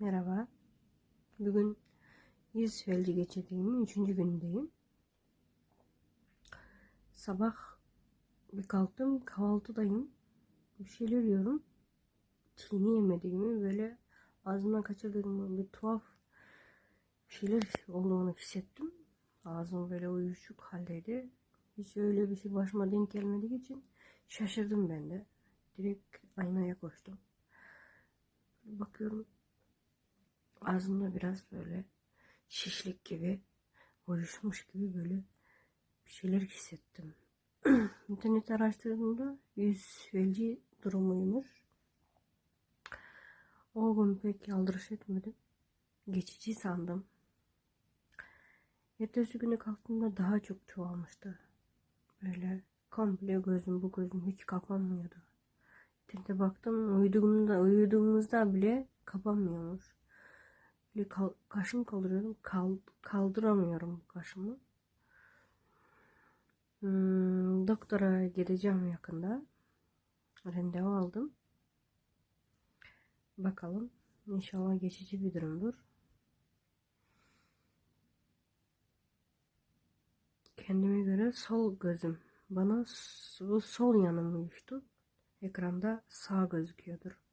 Merhaba. Bugün yüz felci geçirdiğimin üçüncü günündeyim. Sabah bir kalktım kahvaltıdayım. Bir şeyler yiyorum. Çiğni yemediğimi böyle ağzımdan kaçırdığımı bir tuhaf bir şeyler olduğunu hissettim. Ağzım böyle uyuşuk haldeydi. Hiç öyle bir şey başıma denk gelmediği için şaşırdım ben de. Direkt aynaya koştum. Bakıyorum ağzımda biraz böyle şişlik gibi uyuşmuş gibi böyle bir şeyler hissettim. İnternet araştırdığımda yüz felci durumuymuş. O gün pek aldırış etmedim. Geçici sandım. Ertesi günü kalktığımda daha çok çoğalmıştı. Böyle komple gözüm bu gözüm hiç kapanmıyordu. İnternete baktım uyuduğumda, uyuduğumuzda bile kapanmıyormuş. Böyle kal, kaşım kaldırıyorum. Kal, kaldıramıyorum kaşımı. Hmm, doktora gideceğim yakında. Randevu aldım. Bakalım. İnşallah geçici bir durumdur. Kendime göre sol gözüm. Bana bu sol yanım uyuştu. Ekranda sağ gözüküyordur.